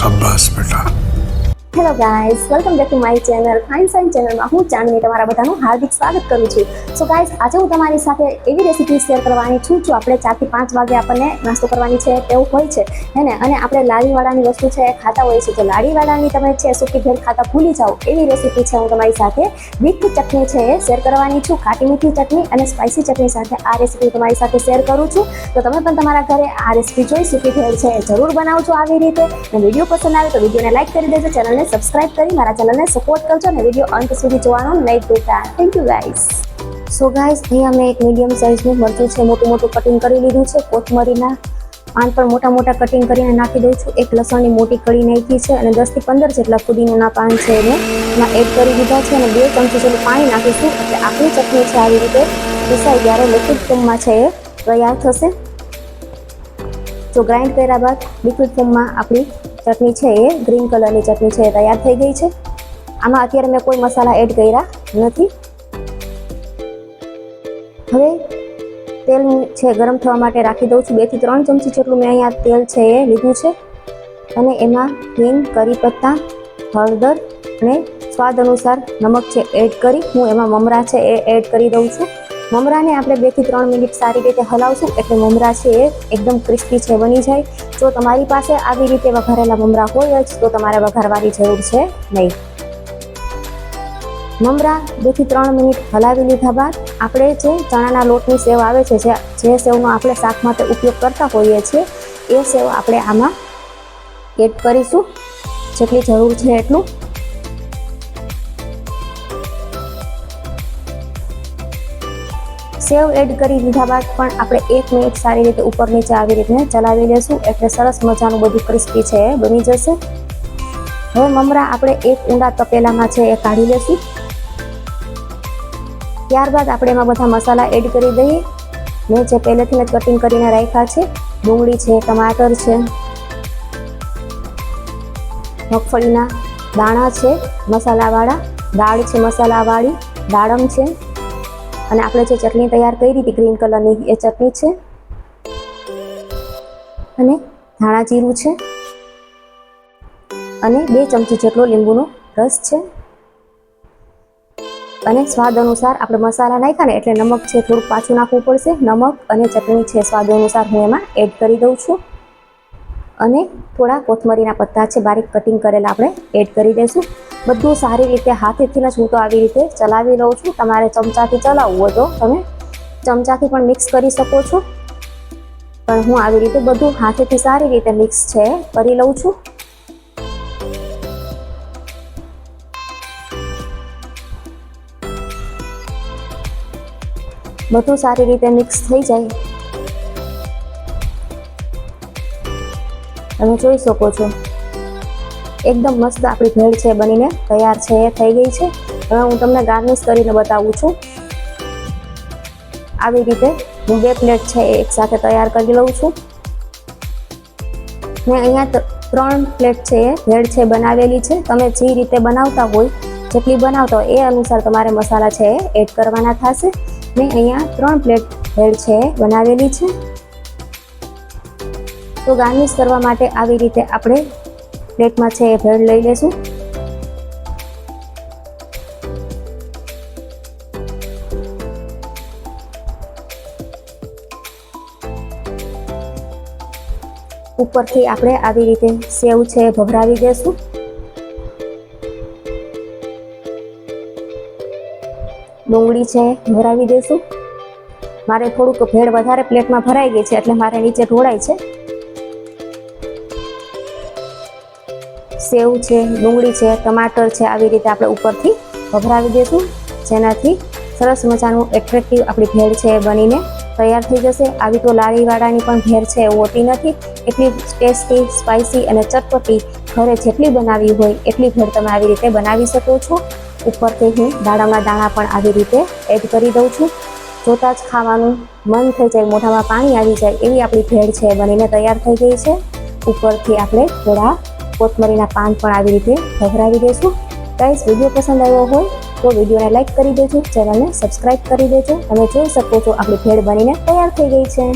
શાબાશ બેટા. Hello guys welcome back to my channel fine sign ચેનલમાં હું ચાંદની તમારા બધાનું હાર્દિક સ્વાગત કરું છું. સો ગાઈઝ આજે હું તમારી સાથે એવી રેસીપી શેર કરવાની છું જો આપણે ચારથી પાંચ વાગે આપણને નાસ્તો કરવાની છે તેવું હોય છે, હે ને? અને આપણે લારીવાળાની વસ્તુ છે ખાતા હોઈએ છીએ. તો લારીવાળાની તમે છે સૂકી ભેળ ખાતા ભૂલી જાઓ. એવી રેસીપી છે હું તમારી સાથે મીઠી ચટણી છે એ શેર કરવાની છું, ખાટી મીઠી ચટણી અને સ્પાઇસી ચટણી સાથે આ રેસીપી તમારી સાથે શેર કરું છું. તો તમે પણ તમારા ઘરે આ રેસીપી જોઈ સૂકી ભેળ છે જરૂર બનાવજો આવી રીતે. વીડિયો પસંદ આવે તો વિડીયોને લાઇક કરી દેજો ચેનલને સબસ્ક્રાઇબ કરી મારા ચેનલને સપોર્ટ કરજો અને વીડિયો અંત સુધી જોવાનું નહીં ભૂલતા. Thank you guys so guys અહીંયા મેં એક મીડિયમ સાઇઝનું મરચું છે, મોટું મોટું કટિંગ કરી લીધું છે, કોથમરીના પાન પણ મોટા મોટા કટિંગ કરીને નાખી દઉં છું. એક લસણની મોટી કળી નાખી છે અને દસથી પંદર જેટલા ફુદીનાના પાન છે એને એમાં એડ કરી દીધા છે અને બે ચમચી જેટલું પાણી નાખીશું. એટલે આપણી ચટણી છે આવી રીતે. પીસાઈ જ્યારે લિક્વિડ ફોર્મમાં છે એ તૈયાર થશે. જો ગ્રાઇન્ડ કર્યા બાદ લિક્વિડ ફોર્મમાં આપણી ચટણી છે એ ગ્રીન કલરની ચટણી છે એ તૈયાર થઈ ગઈ છે. આમાં અત્યારે મેં કોઈ મસાલા એડ કર્યા નથી. હવે તેલ છે ગરમ થવા માટે રાખી દઉં છું. બેથી ત્રણ ચમચી જેટલું મેં અહીંયા તેલ છે એ લીધું છે. અને એમાં હિંગ, કરી પત્તા, હળદર અને સ્વાદ અનુસાર નમક છે એડ કરી. હું એમાં મમરા છે એ એડ કરી દઉં છું. મમરાને આપણે બેથી ત્રણ મિનિટ સારી રીતે હલાવશું એટલે મમરા છે એ એકદમ ક્રિસ્પી છે, બની જાય. જો તમારી પાસે આવી રીતે વઘારેલા મમરા હોય જ તો તમારે વઘારવાની જરૂર છે નહીં. મમરા બેથી ત્રણ મિનિટ હલાવી લીધા બાદ આપણે જે ચણાના લોટની સેવ આવે છે, જે સેવનો આપણે શાક માટે ઉપયોગ કરતા હોઈએ છીએ, એ સેવ આપણે આમાં એડ કરીશું. જેટલી જરૂર છે એટલું. સેવ એડ કરી દીધા બાદ પણ આપણે એક મિનિટ સારી રીતે ઉપર નીચે આવી રીતે ચલાવી લેશું. એટલે સરસ મજાનું બધું ક્રિસ્પી છે એ બની જશે. હવે મમરા આપણે એક ઊંડા તપેલામાં છે એ કાઢી લેશું. ત્યારબાદ આપણે એમાં બધા મસાલા એડ કરી દઈએ. મેં જે પહેલેથી જ કટિંગ કરીને રાખ્યા છે, ડુંગળી છે, ટમાટર છે, મગફળીના દાણા છે, મસાલાવાળા, દાળ છે મસાલાવાળી, દાડમ છે અને આપણે જે ચટણી તૈયાર કરી હતી ગ્રીન કલરની, એ ચટણી છે. અને ધાણા જીરું છે. અને બે ચમચી જેટલો લીંબુનો રસ છે. અને સ્વાદ અનુસાર આપણે મસાલા નાખ્યા ને એટલે નમક છે થોડુંક પાછું નાખવું પડશે. નમક અને ચટણી છે, સ્વાદ અનુસાર હું એમાં એડ કરી દઉં છું. અને થોડા કોથમરીના પત્તા છે, બારીક કટિંગ કરેલા આપણે એડ કરી દઈશું. બધું સારી રીતે હાથેથી જ હું તો આવી રીતે ચલાવી લઉં છું. તમારે ચમચાથી ચલાવવું હોય તો તમે ચમચાથી પણ મિક્સ કરી શકો છો. પણ હું આવી રીતે બધું હાથેથી સારી રીતે મિક્સ છે, કરી લઉં છું. બધું સારી રીતે મિક્સ થઈ જાય. તમે જોઈ શકો છો. એકદમ મસ્ત આપણી ભેળ છે બનીને, તૈયાર છે એ થઈ ગઈ છે. હવે હું તમને ગાર્નિશ કરીને બતાવું છું. આવી રીતે હું બે પ્લેટ છે એ એકસાથે તૈયાર કરી લઉં છું. મેં અહીંયા ત્રણ પ્લેટ છે એ ભેળ છે બનાવેલી છે. તમે જે રીતે બનાવતા હોય, જેટલી બનાવતા હોય, એ અનુસાર તમારે મસાલા છે એડ કરવાના થશે. મેં અહીંયા ત્રણ પ્લેટ ભેળ છે બનાવેલી છે. તો ગાર્નિશ કરવા માટે આવી રીતે આપણે પ્લેટમાં છે એ ભેળ લઈ લેશું. ઉપરથી આપણે આવી રીતે સેવ છે ભભરાવી દેશું. ડુંગળી છે ભરાવી દેશું. મારે થોડુંક ભેળ વધારે પ્લેટમાં ભરાઈ ગઈ છે એટલે મારે નીચે ઢોળાય છે. સેવ છે, ડુંગળી છે, ટમાટર છે, આવી રીતે આપણે ઉપરથી ભભરાવી દઈશું જેનાથી સરસ મજાનું એટ્રેક્ટિવ આપણી ભેળ છે એ બનીને તૈયાર થઈ જશે. આવી તો લારીવાળાની પણ ભેળ છે, એ હોતી નથી. એટલી ટેસ્ટી સ્પાઇસી અને ચટપટી ઘરે જેટલી બનાવી હોય એટલી ભેળ તમે આવી રીતે બનાવી શકો છો. ઉપરથી હું દાણામાં દાણા પણ આવી રીતે એડ કરી દઉં છું. જોતાં જ ખાવાનું મન થઈ જાય, મોઢામાં પાણી આવી જાય એવી આપણી ભેળ છે બનીને તૈયાર થઈ ગઈ છે. ઉપરથી આપણે થોડા કોથમરીના પાન પણ આવી રીતે ભભરાવી દઈશું ગાઈઝ વીડિયો પસંદ આવ્યો હોય તો વિડીયોને લાઇક કરી દેજો, ચેનલને સબસ્ક્રાઇબ કરી દેજો તમે જોઈ શકો છો આપણી ભેળ બનીને તૈયાર થઈ ગઈ છે.